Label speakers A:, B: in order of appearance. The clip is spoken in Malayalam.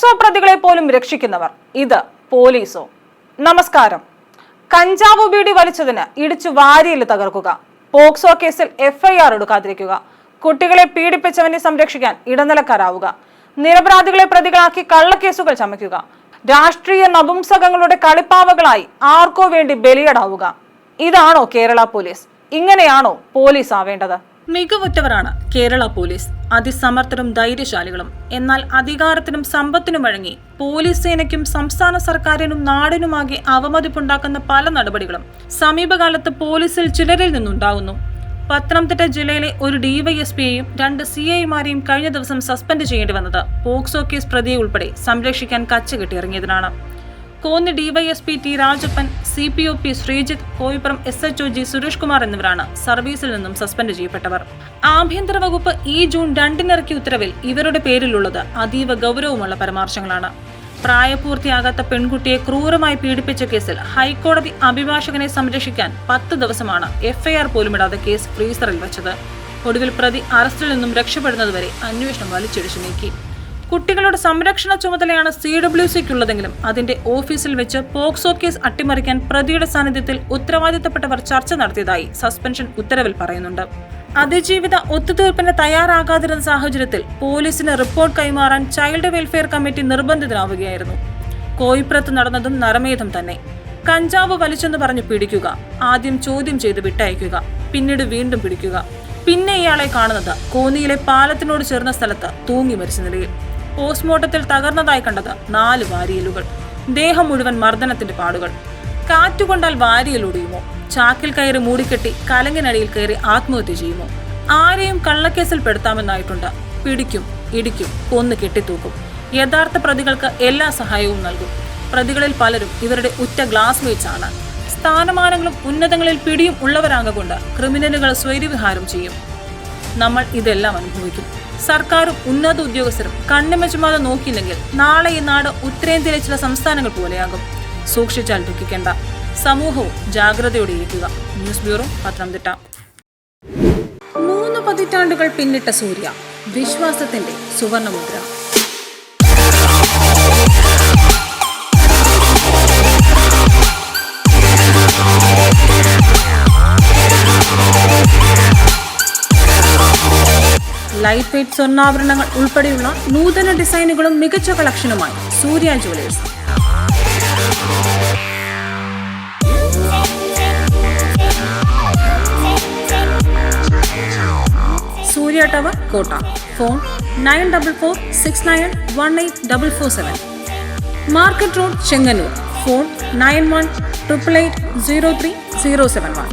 A: പോക്സോ പ്രതികളെ പോലും രക്ഷിക്കുന്നവർ. ഇത് പോലീസോ. നമസ്കാരം. കഞ്ചാവ് ബീഡി വലിച്ചതിന് ഇടിച്ചു വാരിയിൽ തകർക്കുക. പോക്സോ കേസിൽ എഫ്ഐആർ എടുക്കാതിരിക്കുക. കുട്ടികളെ പീഡിപ്പിച്ചവനെ സംരക്ഷിക്കാൻ ഇടനിലക്കാരാവുക. നിരപരാധികളെ പ്രതികളാക്കി കള്ളക്കേസുകൾ ചമയ്ക്കുക. രാഷ്ട്രീയ നപുംസകങ്ങളുടെ കളിപ്പാവകളായി ആർക്കോ വേണ്ടി ബലിയടാവുക. ഇതാണോ കേരള പോലീസ്. ഇങ്ങനെയാണോ പോലീസ് ആവേണ്ടത് മികവുറ്റവരാണ് കേരള പോലീസ്. അതിസമർത്ഥരും ധൈര്യശാലികളും. എന്നാൽ അധികാരത്തിനും സമ്പത്തിനും വഴങ്ങി പോലീസ് സേനയ്ക്കും സംസ്ഥാന സർക്കാരിനും നാടിനുമാകെ അവമതിപ്പുണ്ടാക്കുന്ന പല നടപടികളും സമീപകാലത്ത് പോലീസിൽ ചിലരിൽ നിന്നുണ്ടാകുന്നു. പത്തനംതിട്ട ജില്ലയിലെ ഒരു ഡിവൈഎസ്പിയെയും രണ്ട് സി ഐമാരെയും കഴിഞ്ഞ ദിവസം സസ്പെൻഡ് ചെയ്യേണ്ടി വന്നത് പോക്സോ കേസ് പ്രതിയെ ഉൾപ്പെടെ സംരക്ഷിക്കാൻ കച്ചകെട്ടിയിറങ്ങിയതിനാണ് Konni DySP T Rajappan C P O P Sreejith Koipuram S H O G Suresh Kumar എന്നിവരാണ് സർവീസിൽ നിന്നും സസ്പെൻഡ് ചെയ്യപ്പെട്ടവർ. ആഭ്യന്തര വകുപ്പ് ഈ ജൂൺ രണ്ടിനിറക്കിയ ഉത്തരവിൽ ഇവരുടെ പേരിലുള്ളത് അതീവ ഗൗരവമുള്ള പരാമർശങ്ങളാണ്. പ്രായപൂർത്തിയാകാത്ത പെൺകുട്ടിയെ ക്രൂരമായി പീഡിപ്പിച്ച കേസിൽ ഹൈക്കോടതി അഭിഭാഷകനെ സംരക്ഷിക്കാൻ പത്ത് ദിവസമാണ് എഫ്ഐആർ പോലും ഇടാതെ കേസ് ഫ്രീസറിൽ വെച്ചത്. ഒടുവിൽ പ്രതി അറസ്റ്റിൽ നിന്നും രക്ഷപ്പെടുന്നതുവരെ അന്വേഷണം വലിച്ചിടിച്ചു നീക്കി. കുട്ടികളുടെ സംരക്ഷണ ചുമതലയാണ് സി ഡബ്ല്യു സിക്കുള്ളതെങ്കിലും അതിന്റെ ഓഫീസിൽ വെച്ച് പോക്സോ കേസ് അട്ടിമറിക്കാൻ പ്രതിയുടെ സാന്നിധ്യത്തിൽ ഉത്തരവാദിത്തപ്പെട്ടവർ ചർച്ച നടത്തിയതായി സസ്പെൻഷൻ ഉത്തരവിൽ പറയുന്നുണ്ട്. അതിജീവിത ഒത്തുതീർപ്പിന് തയ്യാറാകാതിരുന്ന സാഹചര്യത്തിൽ പോലീസിന് റിപ്പോർട്ട് കൈമാറാൻ ചൈൽഡ് വെൽഫെയർ കമ്മിറ്റി നിർബന്ധിതനാവുകയായിരുന്നു. കോയിപ്രത്ത് നടന്നതും നരമേധം തന്നെ. കഞ്ചാവ് വലിച്ചെന്ന് പറഞ്ഞ് പിടിക്കുക ആദ്യം ചോദ്യം ചെയ്ത് വിട്ടയക്കുക പിന്നീട് വീണ്ടും പിടിക്കുക. പിന്നെ ഇയാളെ കാണുന്നത് കോന്നിയിലെ പാലത്തിനോട് ചേർന്ന സ്ഥലത്ത് തൂങ്ങി മരിച്ച നിലയിൽ. പോസ്റ്റ്മോർട്ടത്തിൽ തകർന്നതായി കണ്ടത് നാല് വാരിയലുകൾ ദേഹം മുഴുവൻ മർദ്ദനത്തിന്റെ പാടുകൾ. കാറ്റുകൊണ്ടാൽ വാരിയൽ ഒടിയുമോ ചാക്കിൽ കയറി മൂടിക്കെട്ടി കലങ്ങിനടിയിൽ കയറി ആത്മഹത്യ ചെയ്യുമോ? ആരെയും കള്ളക്കേസിൽ പെടുത്താമെന്നായിട്ടുണ്ട്. പിടിക്കും ഇടിക്കും കൊന്നു കെട്ടിത്തൂക്കും. യഥാർത്ഥ പ്രതികൾക്ക് എല്ലാ സഹായവും നൽകും. പ്രതികളിൽ പലരും ഇവരുടെ ഉറ്റ ഗ്ലാസ് ആണ് സ്ഥാനമാനങ്ങളും ഉന്നതങ്ങളിൽ പിടിയും ഉള്ളവരാകൊണ്ട് ക്രിമിനലുകൾ സ്വൈര്യവിഹാരം ചെയ്യും. നമ്മൾ ഇതെല്ലാം അനുഭവിക്കും. സർക്കാരും ഉന്നത ഉദ്യോഗസ്ഥരും കണ്ണുമെച്ചുമാതെ നോക്കിയില്ലെങ്കിൽ നാളെ ഈ നാട് ഉത്തരേന്ത്യയിലെ ചില സംസ്ഥാനങ്ങൾ പോലെയാകും. സൂക്ഷിച്ചാൽ ദുഃഖിക്കേണ്ട. സമൂഹവും ജാഗ്രതയോടെ ഇരിക്കുക. News bureau Pathanamthitta. മൂന്ന് പതിറ്റാണ്ടുകൾ പിന്നിട്ട സൂര്യ വിശ്വാസത്തിന്റെ സുവർണമുദ്ര. ലൈറ്റ് വെയ്റ്റ് സ്വർണാഭരണങ്ങൾ ഉൾപ്പെടെയുള്ള നൂതന ഡിസൈനുകളും മികച്ച കളക്ഷനുമായി Surya jewellers Surya tower Kotta. Phone nine double four six nine one eight double four seven. Market road Chengannur. Phone nine one triple eight zero three zero seven one.